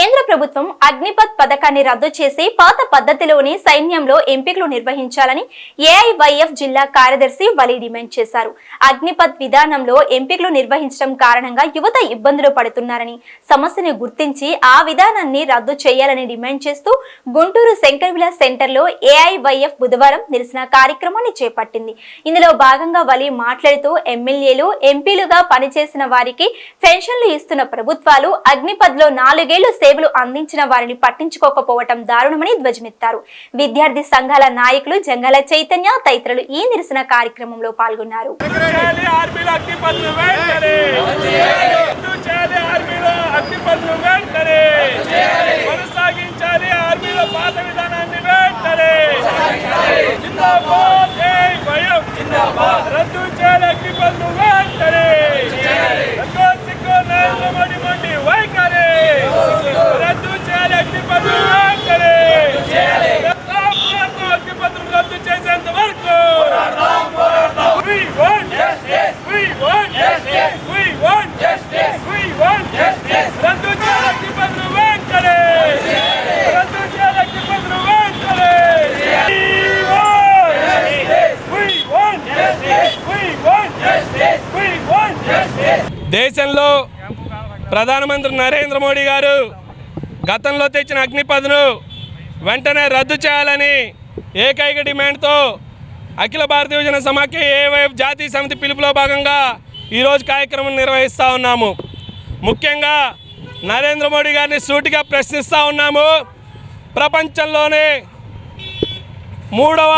కేంద్ర ప్రభుత్వం అగ్నిపథ్ పథకాన్ని రద్దు చేసి పాత పద్ధతిలోని సైన్యంలో ఎంపికలు నిర్వహించాలని ఏఐవైఎఫ్ జిల్లా కార్యదర్శి వలి డిమాండ్ చేశారు. అగ్నిపథ్ విధానంలో ఎంపికలు నిర్వహించడం కారణంగా యువత ఇబ్బందులు పడుతున్నారని సమస్యను గుర్తించి ఆ విధానాన్ని రద్దు చేయాలని డిమాండ్ చేస్తూ గుంటూరు శంకర్విలాస్ సెంటర్లో ఏఐవైఎఫ్ బుధవారం నిరసన కార్యక్రమాన్ని చేపట్టింది. ఇందులో భాగంగా వలి మాట్లాడుతూ ఎమ్మెల్యేలు ఎంపీలుగా పనిచేసిన వారికి పెన్షన్లు ఇస్తున్న ప్రభుత్వాలు అగ్నిపథ్లో నాలుగేళ్ళు సేవలు అందించిన వారిని పట్టించుకోకపోవటం దారుణమని ధ్వజమెత్తారు. విద్యార్థి సంఘాల నాయకులు జంగాల చైతన్య తదితరులు ఈ నిరసన కార్యక్రమంలో పాల్గొన్నారు. కొనసాగించాలి ఆర్మీలో పాత విధానాన్ని వెంటనే జిందాబాద్ జై భయం రద్దు చేయాలి అగ్నిపథ్ను వెంటనే రద్దు సిగ్గు నరేంద్ర మోడీ మొండి వైఖరి రద్దు చేయాలి అగ్నిపథ్ను వెంటనే రాష్ట్రాలతో అగ్నిపథ్ను రద్దు చేసేంత వరకు We want justice. We want justice. We want justice. We want justice. రద్దు చేయాలి పన్ను వెంటనే రద్దు చేయాలి పన్ను వెంటనే We want justice. We want justice. We want justice. దేశంలో ప్రధానమంత్రి నరేంద్ర మోడీ గారు గతంలో తెచ్చిన అగ్నిపథను వెంటనే రద్దు చేయాలని ఏకైక డిమాండ్తో అఖిల భారతీయ యువజన సమాఖ్య ఏవైఎఫ్ జాతీయ సమితి పిలుపులో భాగంగా ఈరోజు కార్యక్రమం నిర్వహిస్తూ ఉన్నాము. ముఖ్యంగా నరేంద్ర మోడీ గారిని సూటిగా ప్రశ్నిస్తూ ఉన్నాము. ప్రపంచంలోనే మూడవ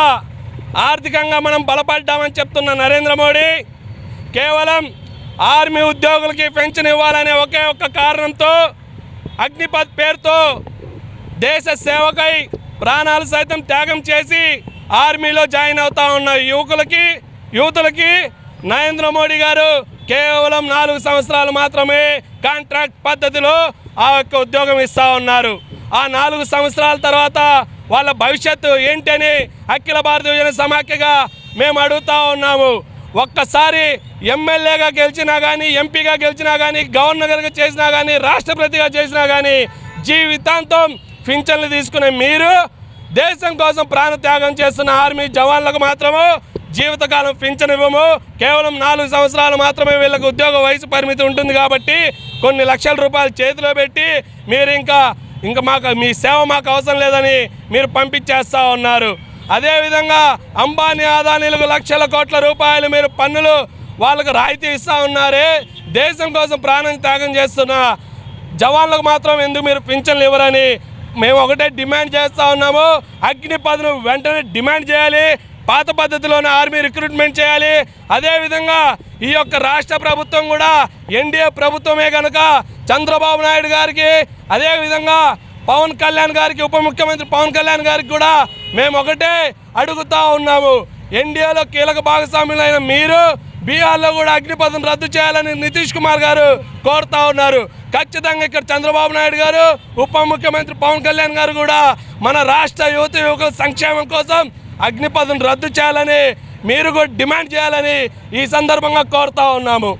ఆర్థికంగా మనం బలపడ్డామని చెప్తున్న నరేంద్ర మోడీ కేవలం ఆర్మీ ఉద్యోగులకి పెన్షన్ ఇవ్వాలనే ఒకే ఒక్క కారణంతో అగ్నిపథ్ పేరుతో దేశ సేవకై ప్రాణాలు సైతం త్యాగం చేసి ఆర్మీలో జాయిన్ అవుతా ఉన్న యువకులకి యువతులకి నరేంద్ర మోడీ గారు కేవలం నాలుగు సంవత్సరాలు మాత్రమే కాంట్రాక్ట్ పద్ధతిలో ఆ యొక్క ఉద్యోగం ఇస్తూ ఉన్నారు. ఆ నాలుగు సంవత్సరాల తర్వాత వాళ్ళ భవిష్యత్తు ఏంటని అఖిల భారత యువజన సమాఖ్యగా మేము అడుగుతా ఉన్నాము. ఒక్కసారి ఎమ్మెల్యేగా గెలిచినా కానీ ఎంపీగా గెలిచినా కానీ గవర్నర్గా చేసినా కానీ రాష్ట్రపతిగా చేసినా కానీ జీవితాంతం పింఛన్లు తీసుకునే మీరు దేశం కోసం ప్రాణత్యాగం చేస్తున్న ఆర్మీ జవాన్లకు మాత్రము జీవితకాలం పింఛన్ ఇవ్వము. కేవలం నాలుగు సంవత్సరాలు మాత్రమే వీళ్ళకి ఉద్యోగ వయసు పరిమితి ఉంటుంది కాబట్టి కొన్ని లక్షల రూపాయలు చేతిలో పెట్టి మీరు ఇంకా ఇంకా మాకు మీ సేవ మాకు అవసరం లేదని మీరు పంపించేస్తూ ఉన్నారు. అదేవిధంగా అంబానీ ఆదానీలకు లక్షల కోట్ల రూపాయలు మీరు పన్నులు వాళ్ళకు రాయితీ ఇస్తూ ఉన్నారే. దేశం కోసం ప్రాణం త్యాగం చేస్తున్న జవాన్లకు మాత్రం ఎందుకు మీరు పింఛన్లు ఇవ్వరని మేము ఒకటే డిమాండ్ చేస్తూ ఉన్నాము. అగ్నిపథను వెంటనే డిమాండ్ చేయాలి. పాత పద్ధతిలోనే ఆర్మీ రిక్రూట్మెంట్ చేయాలి. అదేవిధంగా ఈ యొక్క రాష్ట్ర ప్రభుత్వం కూడా ఎన్డీఏ ప్రభుత్వమే కనుక చంద్రబాబు నాయుడు గారికి అదేవిధంగా పవన్ కళ్యాణ్ గారికి ఉప ముఖ్యమంత్రి పవన్ కళ్యాణ్ గారికి కూడా మేము ఒకటే అడుగుతా ఉన్నాము. ఎన్డీఏలో కీలక భాగస్వాములైన మీరు బీహార్లో కూడా అగ్నిపథం రద్దు చేయాలని నితీష్ కుమార్ గారు కోరుతా ఉన్నారు. ఖచ్చితంగా ఇక్కడ చంద్రబాబు నాయుడు గారు ఉప ముఖ్యమంత్రి పవన్ కళ్యాణ్ గారు కూడా మన రాష్ట్ర యువత యువకుల సంక్షేమం కోసం అగ్నిపథం రద్దు చేయాలని మీరు కూడా డిమాండ్ చేయాలని ఈ సందర్భంగా కోరుతా ఉన్నాము.